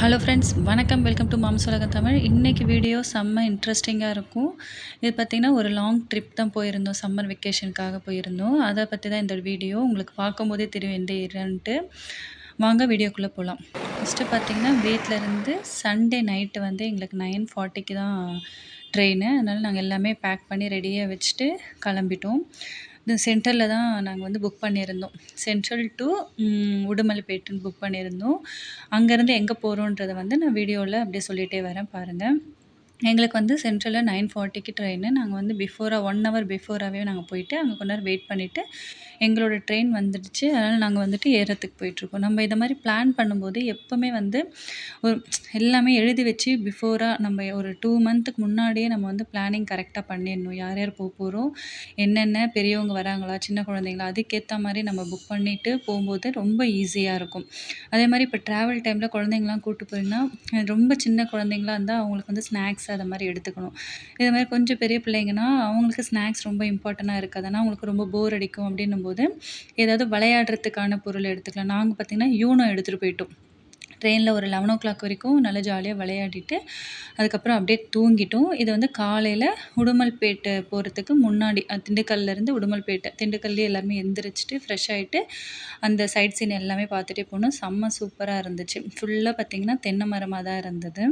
Hello friends வணக்கம். Welcome to moms உலக தமிழ் இன்றைக்கி வீடியோ செம்ம இன்ட்ரெஸ்டிங்காக இருக்கும். இது பார்த்திங்கன்னா ஒரு லாங் ட்ரிப் தான் போயிருந்தோம். சம்மர் வெக்கேஷனுக்காக போயிருந்தோம். அதை பற்றி தான் இந்த வீடியோ உங்களுக்கு பார்க்கும்போதே தெரியும் எந்த ஏரியான்ட்டு. வாங்க வீடியோக்குள்ளே போகலாம் ஃபஸ்ட்டு பார்த்திங்கன்னா வீட்டிலருந்து சண்டே நைட்டு வந்து எங்களுக்கு நைன் ஃபார்ட்டிக்கு தான் ட்ரெயின் அதனால் நாங்கள் எல்லாமே பேக் பண்ணி ரெடியாக வச்சுட்டு கிளம்பிட்டோம். இந்த சென்ட்ரலில் தான் நாங்கள் வந்து புக் பண்ணியிருந்தோம். சென்ட்ரல் டு உடுமலைப்பேட்டுன்னு புக் பண்ணியிருந்தோம். அங்கேருந்து எங்கே போகிறோன்றத வந்து நான் வீடியோவில் அப்படியே சொல்லிகிட்டே வரேன் பாருங்கள் எங்களுக்கு வந்து சென்ட்ரலில் நைன் ஃபார்ட்டிக்கு ட்ரெயினு நாங்கள் வந்து பிஃபோராக ஒன் ஹவர் பிஃபோராகவே நாங்கள் போயிட்டு அங்கே கொஞ்ச நேரம் வெயிட் பண்ணிவிட்டு எங்களோட ட்ரெயின் வந்துடுச்சு. அதனால் நாங்கள் வந்துட்டு ஏறத்துக்கு போயிட்டுருக்கோம். நம்ம இதை மாதிரி பிளான் பண்ணும்போது எப்போவுமே வந்து ஒரு எல்லாமே எழுதி வச்சு பிஃபோராக நம்ம ஒரு டூ மந்த்துக்கு முன்னாடியே நம்ம வந்து பிளானிங் கரெக்டாக பண்ணிடணும். யார் யார் போக போகிறோம் என்னென்ன பெரியவங்க வராங்களா சின்ன குழந்தைங்களா அதுக்கேற்ற மாதிரி நம்ம புக் பண்ணிவிட்டு போகும்போது ரொம்ப ஈஸியாக இருக்கும். அதே மாதிரி இப்போ ட்ராவல் டைமில் குழந்தைங்களாம் கூப்பிட்டு போகிறீங்கன்னா ரொம்ப சின்ன குழந்தைங்களா இருந்தால் அவங்களுக்கு வந்து ஸ்நாக்ஸ் அதை மாதிரி எடுத்துக்கணும். இது மாதிரி கொஞ்சம் பெரிய பிள்ளைங்கன்னா அவங்களுக்கு ஸ்நாக்ஸ் ரொம்ப இம்பார்ட்டண்ட்டாக இருக்காது. ஆனால் அவங்களுக்கு ரொம்ப போர் அடிக்கும் அப்படின்னும் போது ஏதாவது விளையாடுறதுக்கான பொருள் எடுத்துக்கலாம். நாங்கள் பார்த்திங்கன்னா யூனோ எடுத்துகிட்டு போயிட்டோம். ட்ரெயினில் ஒரு லெவன் ஓ கிளாக் வரைக்கும் நல்லா ஜாலியாக விளையாடிட்டு அதுக்கப்புறம் அப்படியே தூங்கிட்டோம். இது வந்து காலையில் உடுமல்பேட்டை போகிறதுக்கு முன்னாடி திண்டுக்கல்லேருந்து உடுமல்பேட்டை திண்டுக்கல்லே எல்லாருமே எந்திரிச்சிட்டு ஃப்ரெஷ் ஆகிட்டு அந்த சைட் சீன் எல்லாமே பார்த்துட்டே போனோம். செம்ம சூப்பராக இருந்துச்சு. ஃபுல்லாக பார்த்திங்கன்னா தென்னை மரமாக தான் இருந்தது.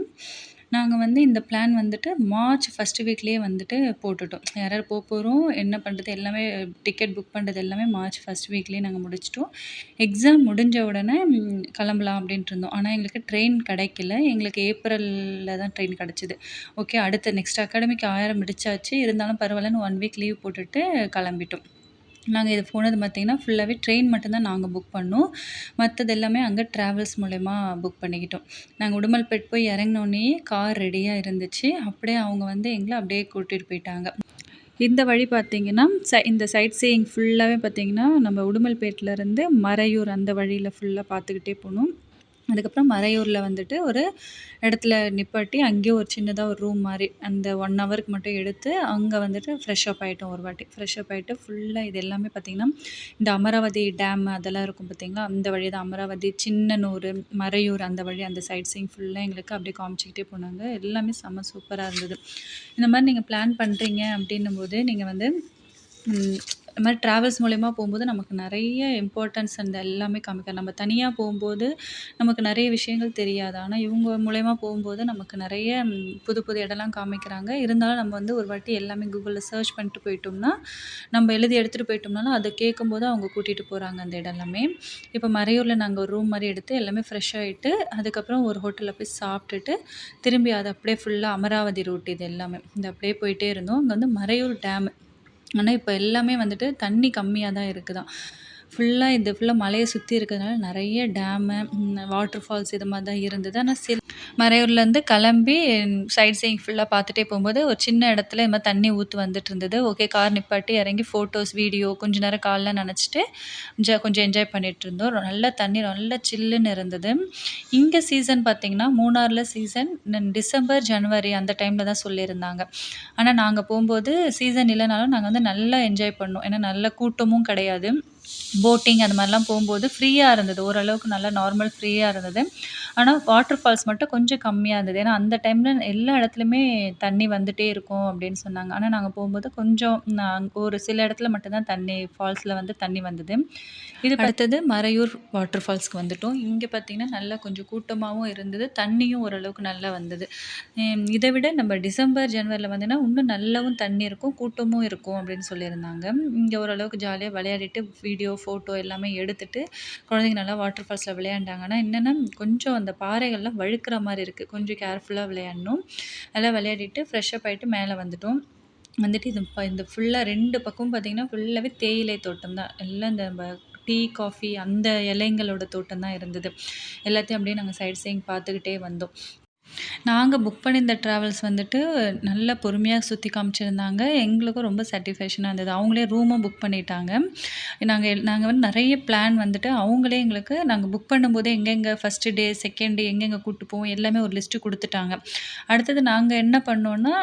நாங்கள் வந்து இந்த பிளான் வந்துட்டு மார்ச் ஃபஸ்ட்டு வீக்லேயே வந்துட்டு போட்டுட்டோம். யார் யார் போக போகிறோம் என்ன பண்ணுறது எல்லாமே டிக்கெட் புக் பண்ணுறது எல்லாமே மார்ச் ஃபஸ்ட் வீக்லேயே நாங்கள் முடிச்சிட்டோம். எக்ஸாம் முடிஞ்ச உடனே கிளம்பலாம் அப்படின்ட்டு இருந்தோம். ஆனால் எங்களுக்கு ட்ரெயின் கிடைக்கல. எங்களுக்கு ஏப்ரலில் தான் ட்ரெயின் கிடச்சிது. ஓகே அடுத்த நெக்ஸ்ட் அகாடமிக்கு ஆயிரம் முடிச்சாச்சு இருந்தாலும் பரவாயில்லன்னு ஒன் வீக் லீவ் போட்டுட்டு கிளம்பிட்டோம். நாங்கள் இது போனது பார்த்திங்கன்னா ஃபுல்லாகவே ட்ரெயின் மட்டும்தான் நாங்கள் புக் பண்ணோம். மற்றது எல்லாமே அங்கே ட்ராவல்ஸ் மூலயமா புக் பண்ணிக்கிட்டோம். நாங்கள் உடுமல்பேட் போய் இறங்கினோன்னே கார் ரெடியாக இருந்துச்சு. அப்படியே அவங்க வந்து எங்களை அப்படியே கூட்டிகிட்டு போயிட்டாங்க. இந்த வழி பார்த்திங்கன்னா ச இந்த சைட் சீயிங் ஃபுல்லாகவே பார்த்திங்கன்னா நம்ம உடுமல்பேட்டிலேருந்து மறையூர் அந்த வழியில் ஃபுல்லாக பார்த்துக்கிட்டே போகணும் அதுக்கப்புறம் மறையூரில் வந்துட்டு ஒரு இடத்துல நிப்பாட்டி அங்கேயே ஒரு சின்னதாக ஒரு ரூம் மாதிரி அந்த ஒன் ஹவருக்கு மட்டும் எடுத்து அங்கே வந்துட்டு ஃப்ரெஷ் அப் ஆகிட்டோம் ஒரு வாட்டி. ஃப்ரெஷ் அப் ஆகிட்டு ஃபுல்லாக இது எல்லாமே பார்த்திங்கன்னா இந்த அமராவதி டேம் அதெல்லாம் இருக்கும் பார்த்திங்களா அந்த வழி தான். அமராவதி சின்னனூர் மறையூர் அந்த வழி அந்த சைட் சீங் ஃபுல்லாக எங்களுக்கு அப்படியே காமிச்சிக்கிட்டே போனாங்க. எல்லாமே செம்ம சூப்பராக இருந்தது. இந்த மாதிரி நீங்கள் பிளான் பண்ணுறீங்க அப்படின்னும் போது நீங்கள் வந்து இது மாதிரி ட்ராவல்ஸ் மூலயமா போகும்போது நமக்கு நிறைய இம்பார்ட்டன்ஸ் அந்த எல்லாமே காமிக்கும். நம்ம தனியாக போகும்போது நமக்கு நிறைய விஷயங்கள் தெரியாது. ஆனால் இவங்க மூலயமா போகும்போது நமக்கு நிறைய புது புது இடம்லாம் காமிக்கிறாங்க. இருந்தாலும் நம்ம வந்து ஒரு வாட்டி எல்லாமே கூகுளில் சர்ச் பண்ணிட்டு போயிட்டோம்னா நம்ம எழுதி எடுத்துகிட்டு போயிட்டோம்னாலும் அதை கேட்கும்போது அவங்க கூட்டிகிட்டு போகிறாங்க அந்த இடம் எல்லாமே. இப்போ மறையூரில் நாங்கள் ஒரு ரூம் மாதிரி எடுத்து எல்லாமே ஃப்ரெஷ் ஆகிட்டு அதுக்கப்புறம் ஒரு ஹோட்டலில் போய் சாப்பிட்டுட்டு திரும்பி அதை அப்படியே ஃபுல்லாக அமராவதி ரூட் இது எல்லாமே. இந்த அப்படியே போயிட்டே இருந்தோம். அங்கே வந்து மறையூர் டேமு ஆனால் இப்போ எல்லாமே வந்துட்டு தண்ணி கம்மியாக தான் இருக்குதாம் ஃபுல்லாக இது ஃபுல்லாக மலையை சுற்றி இருக்கிறதுனால நிறைய டேமு வாட்டர் ஃபால்ஸ் இது மாதிரி தான் இருந்தது. ஆனால் சில மறையூர்லேருந்து கிளம்பி சைட் சீயிங் ஃபுல்லாக பார்த்துட்டே போகும்போது ஒரு சின்ன இடத்துல இது மாதிரி தண்ணி ஊற்று வந்துட்டு இருந்தது. ஓகே கார் நிப்பாட்டி இறங்கி ஃபோட்டோஸ் வீடியோ கொஞ்ச நேரம் காலில் நினச்சிட்டு ஜ கொஞ்சம் என்ஜாய் பண்ணிகிட்டு இருந்தோம். நல்ல தண்ணி நல்ல சில்லுன்னு இருந்தது. இங்கே சீசன் பார்த்திங்கன்னா மூணாரில் சீசன் டிசம்பர் ஜனவரி அந்த டைமில் தான் சொல்லியிருந்தாங்க. ஆனால் நாங்கள் போகும்போது சீசன் இல்லைனாலும் நாங்கள் வந்து நல்லா என்ஜாய் பண்ணோம். ஏன்னா நல்ல கூட்டமும் கிடையாது. போட்டிங் அது மாதிரிலாம் போகும்போது ஃப்ரீயாக இருந்தது. ஓரளவுக்கு நல்லா நார்மல் ஃப்ரீயாக இருந்தது. ஆனால் வாட்டர் ஃபால்ஸ் மட்டும் கொஞ்சம் கம்மியாக இருந்தது. ஏன்னா அந்த டைமில் எல்லா இடத்துலையுமே தண்ணி வந்துகிட்டே இருக்கும் அப்படின்னு சொன்னாங்க. ஆனால் நாங்கள் போகும்போது கொஞ்சம் ஒரு சில இடத்துல மட்டும்தான் தண்ணி ஃபால்ஸில் வந்து தண்ணி வந்தது. இது அடுத்தது மறையூர் வாட்டர் ஃபால்ஸ்க்கு வந்துட்டோம். இங்கே பார்த்திங்கன்னா நல்லா கொஞ்சம் கூட்டமாகவும் இருந்தது. தண்ணியும் ஓரளவுக்கு நல்லா வந்தது. இதை விட நம்ம டிசம்பர் ஜனவரியில் வந்தோன்னா இன்னும் நல்லாவும் தண்ணி இருக்கும் கூட்டமும் இருக்கும் அப்படின்னு சொல்லியிருந்தாங்க. இங்கே ஓரளவுக்கு ஜாலியாக விளையாடிட்டு வீடியோ ஃபோட்டோ எல்லாமே எடுத்துகிட்டு குழந்தைங்க நல்லா வாட்டர் ஃபால்ஸில் விளையாண்டாங்கன்னா என்னென்னா கொஞ்சம் அந்த பாறைகள்லாம் வழுக்கிற மாதிரி இருக்குது கொஞ்சம் கேர்ஃபுல்லாக விளையாடணும். நல்லா விளையாடிட்டு ஃப்ரெஷ்ஷப் ஆகிட்டு மேலே வந்துட்டோம். வந்துட்டு இது இந்த ஃபுல்லாக ரெண்டு பக்கமும் பார்த்திங்கன்னா ஃபுல்லாகவே தேயிலை தோட்டம் தான். எல்லாம் இந்த டீ காஃபி அந்த இலைங்களோட தோட்டம் தான் இருந்தது. எல்லாத்தையும் அப்படியே நாங்கள் சைட் சீயிங் பார்த்துக்கிட்டே வந்தோம். நாங்கள் புக் பண்ணியிருந்த ட்ராவல்ஸ் வந்துட்டு நல்ல பொறுமையாக சுற்றி காமிச்சிருந்தாங்க. எங்களுக்கும் ரொம்ப சாட்டிஸ்ஃபேக்ஷனாக இருந்தது. அவங்களே ரூமும் புக் பண்ணிட்டாங்க. நாங்கள் நாங்கள் வந்து நிறைய பிளான் வந்துட்டு அவங்களே எங்களுக்கு நாங்கள் புக் பண்ணும்போதே எங்கெங்கே ஃபஸ்ட்டு டே செகண்ட் டே எங்கெங்கே கூப்பிட்டு போவோம் எல்லாமே ஒரு லிஸ்ட்டு கொடுத்துட்டாங்க. அடுத்தது நாங்கள் என்ன பண்ணோன்னா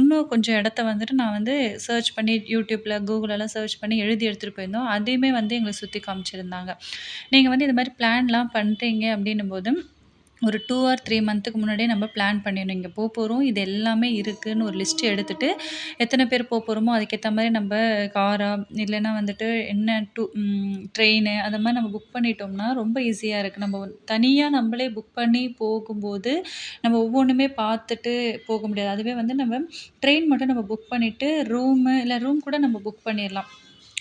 இன்னும் கொஞ்சம் இடத்த வந்துட்டு நான் வந்து சர்ச் பண்ணி யூடியூப்பில் கூகுளெல்லாம் சர்ச் பண்ணி எழுதி எடுத்துகிட்டு போயிருந்தோம். அதையுமே வந்து எங்களை சுற்றி காமிச்சிருந்தாங்க. நீங்கள் வந்து இது மாதிரி பிளான்லாம் பண்ணுறீங்க அப்படின்னும் போது ஒரு டூ ஆர் த்ரீ மந்த்துக்கு முன்னாடியே நம்ம பிளான் பண்ணிடணும். இங்கே போக போகிறோம் இது எல்லாமே இருக்குன்னு ஒரு லிஸ்ட் எடுத்துகிட்டு எத்தனை பேர் போக போகிறோமோ அதுக்கேற்ற மாதிரி நம்ம காரா, இல்லைன்னா வந்துட்டு என்ன டூ ட்ரெயினு அந்த மாதிரி நம்ம புக் பண்ணிட்டோம்னா, ரொம்ப ஈஸியாக இருக்குது நம்ம தனியாக நம்மளே புக் பண்ணி போகும்போது, நம்ம ஒவ்வொன்றுமே பார்த்துட்டு போக முடியாது. அதுவே வந்து நம்ம ட்ரெயின் மட்டும் நம்ம புக் பண்ணிவிட்டு ரூமு இல்லை ரூம் கூட நம்ம புக் பண்ணிடலாம்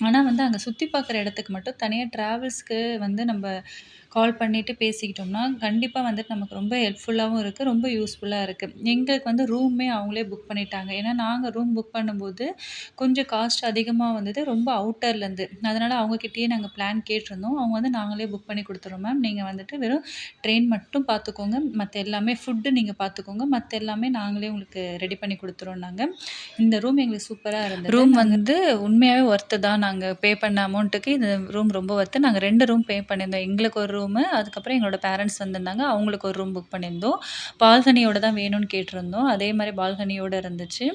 ஆனால் வந்து அங்கே சுற்றி பார்க்குற இடத்துக்கு மட்டும் தனியாக ட்ராவல்ஸ்க்கு வந்து நம்ம கால் பண்ணிட்டு பேசிக்கிட்டோம்னா, கண்டிப்பா வந்துட்டு நமக்கு ரொம்ப ஹெல்ப்ஃபுல்லாவும் இருக்கு. ரொம்ப யூஸ்ஃபுல்லா இருக்கு. எங்களுக்கு வந்து ரூமே அவங்களே புக் பண்ணிட்டாங்க. ஏன்னா, நாங்க ரூம் புக் பண்ணும்போது, கொஞ்சம் காஸ்ட் அதிகமா வந்தது. ரொம்ப அவுட்டர்லேருந்து. அதனால அவங்க கிட்டயே நாங்க பிளான் கேட்டிருந்தோம். அவங்க வந்து நாங்களே புக் பண்ணி குடுத்துர்றோம் மேம். நீங்க வந்துட்டு வெறும் ட்ரெயின் மட்டும் பார்த்துக்கோங்க. மத்த எல்லாமே ஃபுட்டு நீங்க பார்த்துக்கோங்க. மத்த எல்லாமே நாங்களே உங்களுக்கு ரெடி பண்ணி குடுத்துறோம்னாங்க. இந்த ரூம் எங்களுக்கு சூப்பரா இருந்தது. ரூம் வந்து உண்மையாவே ஒர்த்து தான். நாங்க பே பண்ண அமௌண்ட்டுக்கு இந்த ரூம் ரொம்ப ஒர்த்து. நாங்க 2 ரூம் பே பண்ணியிருந்தோம். எங்களுக்கு ஒரு ரூமு, அதுக்கப்புறம் எங்களோட பேரண்ட்ஸ் வந்திருந்தாங்க. அவங்களுக்கு ஒரு ரூம் புக் பண்ணியிருந்தோம். பால்கனியோட தான் வேணும்னு கேட்டிருந்தோம். அதே மாதிரி பால்கனியோட இருந்துச்சு.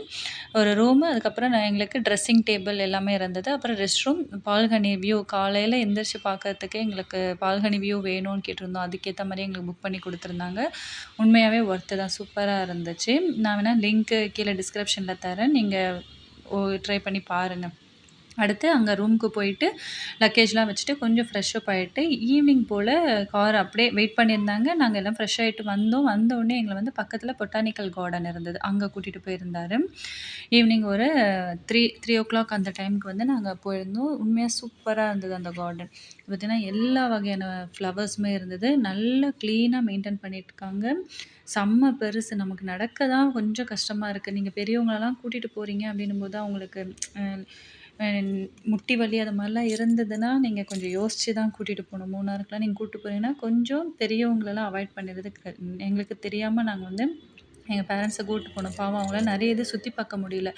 ஒரு ரூமு, அதுக்கப்புறம் நான் எங்களுக்கு ட்ரெஸ்ஸிங் டேபிள் எல்லாமே இருந்தது. அப்புறம் ரெஸ்ட் ரூம், பால்கனி வியூ காலையில் எந்திரிச்சு பார்க்கறதுக்கே எங்களுக்கு பால்கனி வியூ வேணும்னு கேட்டிருந்தோம். அதுக்கேற்ற மாதிரி எங்களுக்கு புக் பண்ணி கொடுத்துருந்தாங்க உண்மையாகவே ஒர்த்து தான். சூப்பராக இருந்துச்சு. நான் வேணால் லிங்க்கு கீழே டிஸ்கிரிப்ஷனில் தரேன். நீங்கள் ஓ ட்ரை பண்ணி பாருங்க. அடுத்து அங்கே ரூமுக்கு போயிட்டு, லக்கேஜ்லாம் வச்சுட்டு கொஞ்சம் ஃப்ரெஷ் அப் ஈவினிங் போல் கார் அப்படியே வெயிட் பண்ணியிருந்தாங்க. நாங்கள் எல்லாம் ஃப்ரெஷ் ஆகிட்டு வந்தோம். வந்தோடனே எங்களை வந்து பக்கத்தில் பொட்டானிக்கல் கார்டன் இருந்தது. அங்கே கூட்டிகிட்டு போயிருந்தாரு. ஈவினிங் ஒரு 3 3:00 அந்த டைமுக்கு வந்து நாங்கள் போயிருந்தோம். உண்மையாக சூப்பராக இருந்தது அந்த கார்டன். பார்த்திங்கன்னா எல்லா வகையான ஃப்ளவர்ஸுமே இருந்தது. நல்லா க்ளீனாக மெயின்டெயின் பண்ணிட்டுருக்காங்க. செம்ம பெருசு. நமக்கு நடக்க தான் கொஞ்சம் கஷ்டமாக இருக்குது நீங்கள் பெரியவங்களெல்லாம் கூட்டிகிட்டு போகிறீங்க அப்படின்னும் அப்படின்னும்போது அவங்களுக்கு முட்டி வலி அது மாதிரிலாம் இருந்ததுன்னா, நீங்கள் கொஞ்சம் யோசிச்சு தான் கூட்டிகிட்டு போகணும். மூணாறுக்குலாம் நீங்கள் கூட்டு போனீங்கன்னா கொஞ்சம் பெரியவங்களெல்லாம் அவாய்ட் பண்ணிடுறது எங்களுக்கு தெரியாமல் நாங்கள் வந்து எங்கள் பேரண்ட்ஸை கூட்டு போனோம். பாவம் அவங்களால நிறைய இது சுற்றி பார்க்க முடியல.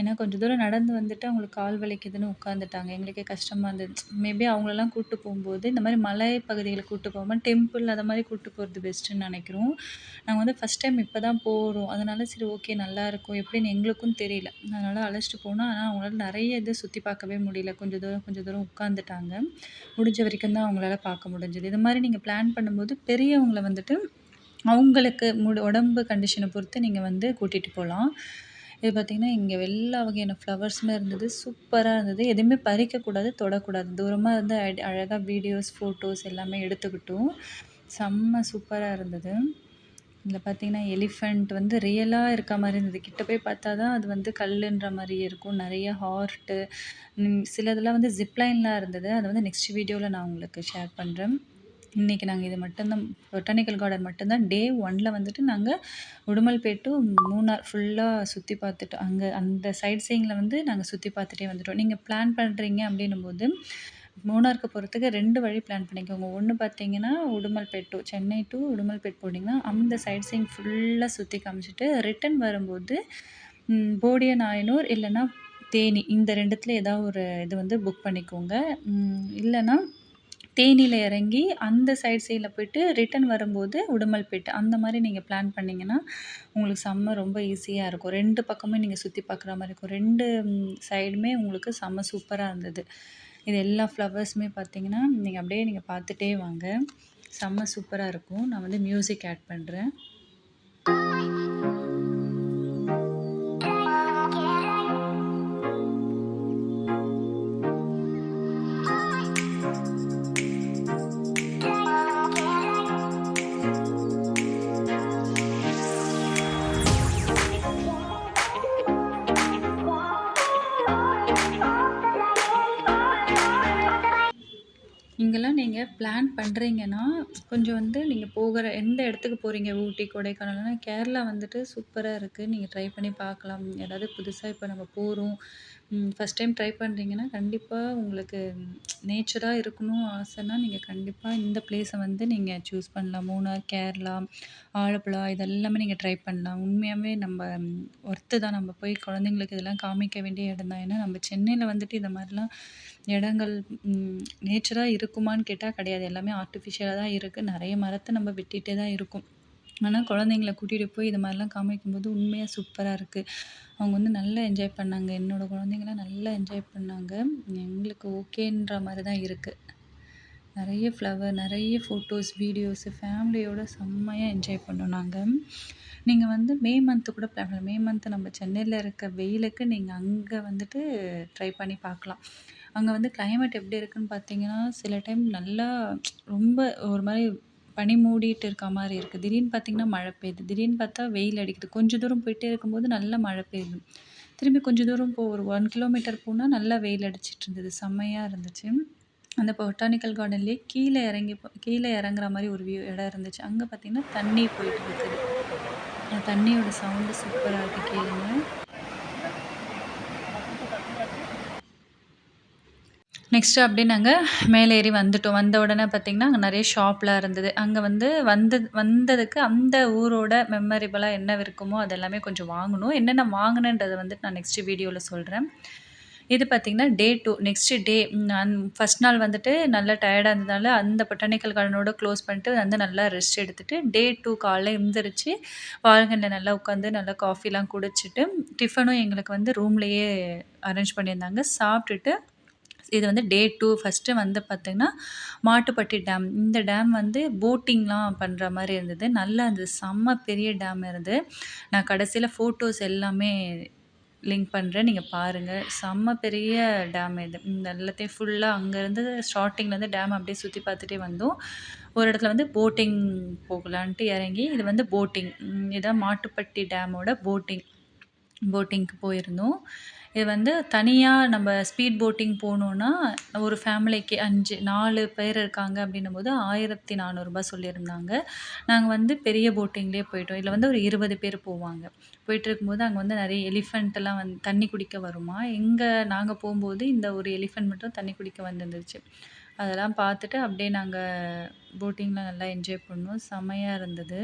ஏன்னா கொஞ்சம் தூரம் நடந்து வந்துட்டு அவங்களுக்கு கால் வலிக்குதுன்னு உட்காந்துட்டாங்க. எங்களுக்கே கஷ்டமாக இருந்தது. மேபி அவங்களெல்லாம் கூட்டு போகும்போது இந்த மாதிரி மலை பகுதிகளை கூட்டு போகாமல் டெம்பிள் அதை மாதிரி கூட்டு போகிறது பெஸ்ட்டுன்னு நினைக்கிறோம் நாங்கள் வந்து ஃபர்ஸ்ட் டைம் இப்போ தான் போகிறோம் அதனால சரி ஓகே நல்லாயிருக்கும். எப்படின்னு எங்களுக்கும் தெரியல. அதனால் அழைச்சிட்டு போனோம். ஆனால் அவங்களால நிறைய இதை சுற்றி பார்க்கவே முடியல. கொஞ்சம் தூரம் கொஞ்சம் தூரம் உட்காந்துட்டாங்க. முடிஞ்ச வரைக்கும் தான் அவங்களால பார்க்க முடிஞ்சது. இது மாதிரி நீங்கள் பிளான் பண்ணும்போது, பெரியவங்களை வந்துட்டு அவங்களுக்கு முடி உடம்பு கண்டிஷனை பொறுத்து நீங்கள் வந்து கூட்டிகிட்டு போகலாம் இது பார்த்தீங்கன்னா, இங்கே எல்லா வகையான ஃப்ளவர்ஸுமே இருந்தது. சூப்பராக இருந்தது. எதுவுமே பறிக்கக்கூடாது, தொடக்கூடாது. தூரமாக இருந்து அழகாக வீடியோஸ், ஃபோட்டோஸ் எல்லாமே எடுத்துக்கிட்டோம். செம்ம சூப்பராக இருந்தது. இதில் பார்த்தீங்கன்னா, எலிஃபண்ட் வந்து ரியலாக இருக்க மாதிரி இருந்தது. கிட்ட போய் பார்த்தா தான் அது வந்து கல்லுன்ற மாதிரி இருக்கும். நிறைய ஹார்ட்டு, சிலதெல்லாம் வந்து ஜிப்லைன்லாம் இருந்தது. அதை வந்து நெக்ஸ்ட் வீடியோவில் நான் உங்களுக்கு ஷேர் பண்ணுறேன் இன்னைக்கு நாங்கள் இது மட்டும்தான் பொட்டானிக்கல் கார்டன் மட்டும்தான் டே ஒனில் வந்துட்டு நாங்கள் உடுமல்பேட்டு மூணார் ஃபுல்லாக சுற்றி பார்த்துட்டு, அங்கே அந்த சைட் சீங்கில் வந்து நாங்கள் சுற்றி பார்த்துட்டே வந்துட்டோம். நீங்கள் பிளான் அப்படின்னும் அப்படின்னும்போது, மூணாருக்கு போகிறதுக்கு ரெண்டு வழி பிளான் பண்ணிக்கோங்க. ஒன்று பார்த்தீங்கன்னா, உடுமல்பேட்டு சென்னை டூ உடுமல்பேட் போனீங்கன்னா, அந்த சைட் சீயிங் ஃபுல்லாக சுற்றி காமிச்சிட்டு ரிட்டன் வரும்போது போடிய போடியநாயனூர் இல்லைன்னா தேனி இந்த ரெண்டுத்தில் ஏதாவது ஒரு இது வந்து புக் பண்ணிக்கோங்க. இல்லைன்னா தேனியில் இறங்கி அந்த சைட் சைடில் போயிட்டு ரிட்டர்ன் வரும்போது உடுமல்பேட் அந்த மாதிரி நீங்கள் பிளான் பண்ணிங்கன்னா உங்களுக்கு செம்ம ரொம்ப ஈஸியாக இருக்கும். ரெண்டு பக்கமும் நீங்கள் சுற்றி பார்க்குற மாதிரி இருக்கும். ரெண்டு சைடுமே உங்களுக்கு செம்ம சூப்பராக இருந்தது. இது எல்லா ஃப்ளவர்ஸுமே பார்த்தீங்கன்னா, நீங்கள் அப்படியே நீங்கள் பார்த்துட்டே வாங்க. செம்ம சூப்பராக இருக்கும். நான் வந்து மியூசிக் ஆட் பண்ணுறேன் பிளான் பண்றீங்கன்னா, கொஞ்சம் வந்து நீங்கள் போ போகிற எந்த இடத்துக்கு போகிறீங்க ஊட்டி, கொடைக்கானல்னா கேரளா வந்துட்டு சூப்பராக இருக்குது நீங்கள் ட்ரை பண்ணி பார்க்கலாம். ஏதாவது புதுசாக இப்போ நம்ம போகிறோம் ஃபஸ்ட் டைம் ட்ரை பண்ணுறீங்கன்னா கண்டிப்பாக உங்களுக்கு நேச்சராக இருக்கணும் ஆசைன்னா, நீங்கள் கண்டிப்பாக இந்த பிளேஸை வந்து நீங்கள் சூஸ் பண்ணலாம். மூணார், கேரளா, ஆலப்புழா இதெல்லாமே நீங்கள் ட்ரை பண்ணலாம். உண்மையாகவே நம்ம ஒர்த்து தான். நம்ம போய் குழந்தைங்களுக்கு இதெல்லாம் காமிக்க வேண்டிய இடம் தான். ஏன்னா, நம்ம சென்னையில் வந்துட்டு இந்த மாதிரிலாம் இடங்கள் நேச்சராக இருக்குமான்னு கேட்டால் கிடையாது. எல்லாமே ஆர்டிஃபிஷியலாக தான் இருக்குது நிறைய மரத்தை நம்ம வெட்டிட்டே தான் இருக்கும். ஆனால் குழந்தைங்கள கூட்டிகிட்டு போய் இது மாதிரிலாம் காமிக்கும்போது உண்மையாக சூப்பராக இருக்குது அவங்க வந்து நல்லா என்ஜாய் பண்ணாங்க. என்னோடய குழந்தைங்களாம் நல்லா என்ஜாய் பண்ணாங்க. எங்களுக்கு ஓகேன்ற மாதிரி தான் இருக்குது நிறைய ஃப்ளவர் நிறைய ஃபோட்டோஸ் வீடியோஸு ஃபேமிலியோடு செம்மையாக என்ஜாய் பண்ணோம் நாங்கள் நீங்கள் வந்து மே மந்த்து கூட பிளான் பண்ணலாம். மே மந்த்து நம்ம சென்னையில் இருக்க வெயிலுக்கு நீங்கள் அங்கே வந்துட்டு ட்ரை பண்ணி பார்க்கலாம். அங்கே வந்து கிளைமேட் எப்படி இருக்குன்னு பார்த்தீங்கன்னா சில டைம் நல்லா ரொம்ப ஒரு மாதிரி பனி மூடிட்டு இருக்க மாதிரி இருக்குது திடீர்னு பார்த்தீங்கன்னா மழை பெய்யுது. திடீர்னு பார்த்தா வெயில் அடிக்குது. கொஞ்சம் தூரம் போயிட்டே இருக்கும்போது நல்லா மழை பெய்யுது. திரும்பி கொஞ்சம் தூரம் போ ஒரு ஒன் கிலோமீட்டர் போனால் நல்லா வெயில் அடிச்சிட்டு இருந்தது. செம்மையாக இருந்துச்சு. அந்த பொட்டானிக்கல் கார்டன்லேயே கீழே இறங்கி போ- கீழே இறங்குற மாதிரி ஒரு வியூ இடம் இருந்துச்சு. அங்கே பார்த்தீங்கன்னா தண்ணி போயிட்டு இருக்குது. அந்த தண்ணியோட சவுண்டு சூப்பராக இருக்குது கேளுங்க. நெக்ஸ்ட்டு அப்படியே நாங்கள் மேலே ஏறி வந்துட்டோம். வந்த உடனே பார்த்திங்கன்னா அங்கே நிறைய ஷாப்லாம் இருந்தது. அங்கே வந்து வந்து வந்ததுக்கு அந்த ஊரோட மெமரிபலாக என்ன இருக்குமோ அது எல்லாமே கொஞ்சம் வாங்கணும். என்னென்ன வாங்கினேன்றதை வந்துட்டு நான் நெக்ஸ்ட்டு வீடியோவில் சொல்கிறேன் இது பார்த்திங்கன்னா டே டூ நெக்ஸ்ட்டு டே நான் ஃபஸ்ட் நாள் வந்துட்டு நல்லா டயர்டாக இருந்ததுனால அந்த பொட்டானிக்கல் கார்டனோட க்ளோஸ் பண்ணிட்டு வந்து நல்லா ரெஸ்ட் எடுத்துகிட்டு டே டூ காலைல எழுந்திரிச்சு வால்கனில் நல்லா உட்காந்து நல்லா காஃபிலாம் குடிச்சிட்டு டிஃபனும் எங்களுக்கு வந்து ரூம்லேயே அரேஞ்ச் பண்ணியிருந்தாங்க. சாப்பிட்டுட்டு இது வந்து டே டூ ஃபஸ்ட்டு வந்து பார்த்திங்கன்னா மாட்டுப்பட்டி டேம் இந்த டேம் வந்து போட்டிங்லாம் பண்ணுற மாதிரி இருந்தது. நல்லா இருந்தது. செம்ம பெரிய டேம் இருந்தது. நான் கடைசியில் ஃபோட்டோஸ் எல்லாமே லிங்க் பண்ணுறேன் நீங்கள் பாருங்கள் செம்ம பெரிய டேம் இது. இந்த எல்லாத்தையும் ஃபுல்லாக அங்கேருந்து ஸ்டார்டிங்லேருந்து டேம் அப்படியே சுற்றி பார்த்துட்டே வந்தோம். ஒரு இடத்துல வந்து போட்டிங் போகலான்ட்டு இறங்கி இது வந்து போட்டிங் இதான் மாட்டுப்பட்டி டேமோட போட்டிங் போட்டிங்க்கு போயிருந்தோம். இது வந்து தனியாக நம்ம ஸ்பீட் போட்டிங் போகணுன்னா ஒரு ஃபேமிலிக்கு அஞ்சு நாலு பேர் இருக்காங்க அப்படின்னும் போது ஆயிரத்தி நானூறுரூபா சொல்லியிருந்தாங்க. நாங்கள் வந்து பெரிய போட்டிங்லேயே போயிட்டோம். இதில் வந்து ஒரு இருபது பேர் போவாங்க. போயிட்டு இருக்கும்போது அங்கே வந்து நிறைய எலிஃபெண்ட்டெல்லாம் வந்து தண்ணி குடிக்க வருமா? எங்கே நாங்கள் போகும்போது இந்த ஒரு எலிஃபெண்ட் மட்டும் தண்ணி குடிக்க வந்துருந்துச்சு. அதெல்லாம் பார்த்துட்டு அப்படியே நாங்கள் போட்டிங்கில் நல்லா என்ஜாய் பண்ணோம். செமையாக இருந்தது.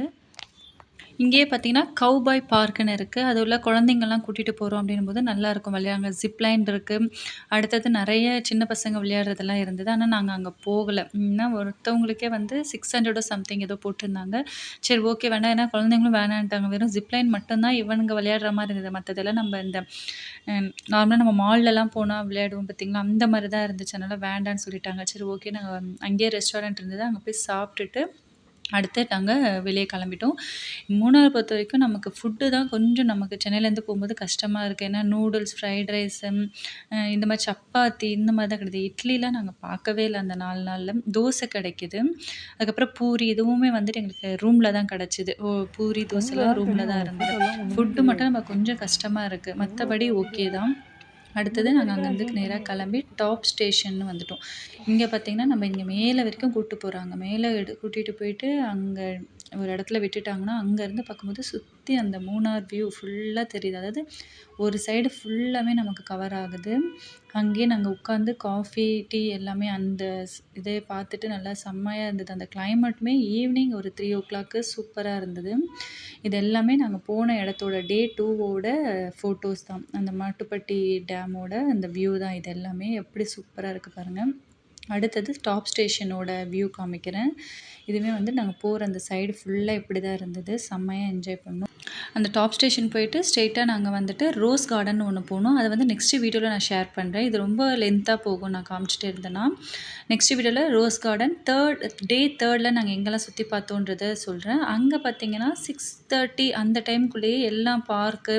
இங்கேயே பார்த்தீங்கன்னா கவுபாய் பார்க்குன்னு இருக்குது அது உள்ள குழந்தைங்கள்லாம் கூட்டிகிட்டு போகிறோம் அப்படின்னும் போது நல்லாயிருக்கும் விளையாங்க ஜிப்லைன் இருக்குது அடுத்தது நிறைய சின்ன பசங்க விளையாடுறதெல்லாம் இருந்தது. ஆனால் நாங்கள் அங்கே போகலை. ஏன்னா ஒருத்தவங்களுக்கே வந்து சிக்ஸ் ஹண்ட்ரடோ சம்திங் ஏதோ போட்டிருந்தாங்க. சரி ஓகே வேணாம். ஏன்னா குழந்தைங்களும் வேணான்ட்டாங்க. வெறும் ஜிப்லைன் மட்டும்தான் இவனுங்க விளையாடுற மாதிரி இருந்தது. மற்றதெல்லாம் நம்ம இந்த நார்மலாக நம்ம மால்லலாம் போனால் விளையாடுவோம் பார்த்திங்களா? அந்த மாதிரி தான் இருந்துச்சு. அதனால் வேண்டான்னு சொல்லிட்டாங்க. சரி ஓகே நாங்கள் அங்கேயே ரெஸ்டாரண்ட் இருந்தது. அங்கே போய் சாப்பிட்டுட்டு அடுத்து நாங்கள் வெளியே கிளம்பிட்டோம். மூணார் பொறுத்த வரைக்கும் நமக்கு ஃபுட்டு தான் கொஞ்சம் நமக்கு சென்னையிலேருந்து போகும்போது கஷ்டமாக இருக்குது ஏன்னா நூடுல்ஸ் ஃப்ரைட் ரைஸு இந்த மாதிரி சப்பாத்தி இந்த மாதிரி தான் கிடைக்குது. இட்லிலாம் நாங்கள் பார்க்கவே இல்லை அந்த நாலு நாளில். தோசை கிடைக்கிது. அதுக்கப்புறம் பூரி இதுவுமே வந்துட்டு எங்களுக்கு ரூமில் தான் கிடச்சிது. ஓ பூரி தோசைலாம் ரூமில் தான் இருந்தது. ஃபுட்டு மட்டும் நம்ம கொஞ்சம் கஷ்டமாக இருக்குது மற்றபடி ஓகே தான். அடுத்தது நாங்கள் அங்கேருந்து நேராக கிளம்பி டாப் ஸ்டேஷன் வந்துட்டோம். இங்கே பார்த்தீங்கன்னா நம்ம இங்கே மேலே வரைக்கும் கூப்பிட்டு போகிறாங்க மேலே எடு கூட்டிகிட்டு போயிட்டு அங்கே ஒரு இடத்துல விட்டுட்டாங்கன்னா அங்கேருந்து பார்க்கும்போது சுற்றி அந்த மூணார் வியூ ஃபுல்லாக தெரியுது. அதாவது ஒரு சைடு ஃபுல்லாமே நமக்கு கவர் ஆகுது. அங்கேயே நாங்கள் உட்காந்து காஃபி டீ எல்லாமே அந்த இதே பார்த்துட்டு நல்லா செம்மையாக இருந்தது. அந்த கிளைமேட்டுமே ஈவினிங் ஒரு த்ரீ ஓ கிளாக்கு சூப்பராக இருந்தது. இது எல்லாமே நாங்கள் போன இடத்தோட டே டூவோட ஃபோட்டோஸ் தான். அந்த மாட்டுப்பட்டி டேமோட அந்த வியூ தான். இது எல்லாமே எப்படி சூப்பராக இருக்குது பாருங்கள் அடுத்தது டாப் ஸ்டேஷனோட வியூ காமிக்கிறேன். இதுவே வந்து நாங்கள் போகிற அந்த சைடு ஃபுல்லாக இப்படி தான் இருந்தது. செம்மையாக என்ஜாய் பண்ணோம். அந்த டாப் ஸ்டேஷன் போயிட்டு ஸ்ட்ரெயிட்டாக நாங்கள் வந்துட்டு ரோஸ் கார்டன் ஒன்று போனோம். அதை வந்து நெக்ஸ்ட்டு வீடியோவில் நான் ஷேர் பண்ணுறேன் இது ரொம்ப லென்த்தாக போகும் நான் காமிச்சிட்டு இருந்தேன்னா. நெக்ஸ்ட் வீடியோவில் ரோஸ் கார்டன் தேர்ட் டே தேர்டில் நாங்கள் எங்கெல்லாம் சுற்றி பார்த்தோன்றதை சொல்கிறேன் அங்கே பார்த்தீங்கன்னா சிக்ஸ் தேர்ட்டி அந்த டைமுக்குள்ளேயே எல்லாம் பார்க்கு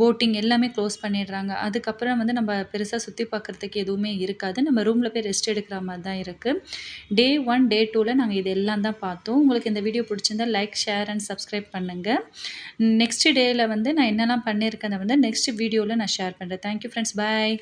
போட்டிங் எல்லாமே க்ளோஸ் பண்ணிடுறாங்க. அதுக்கப்புறம் வந்து நம்ம பெருசாக சுற்றி பார்க்குறதுக்கு எதுவுமே இருக்காது. நம்ம ரூமில் போய் ரெஸ்ட் எடுக்கிற மாதிரி தான் இருக்குது டே ஒன் டே டூவில் நாங்கள் இது எல்லாம் தான் பார்த்தோம். உங்களுக்கு இந்த வீடியோ பிடிச்சிருந்தா லைக் ஷேர் அண்ட் சப்ஸ்கிரைப் பண்ணுங்கள் நெக்ஸ்ட் டேயில் வந்து நான் என்னெல்லாம் பண்ணியிருக்கேன் வந்து நெக்ஸ்ட் வீடியோவில் நான் ஷேர் பண்ணுறேன் தேங்க்யூ ஃப்ரெண்ட்ஸ் பாய்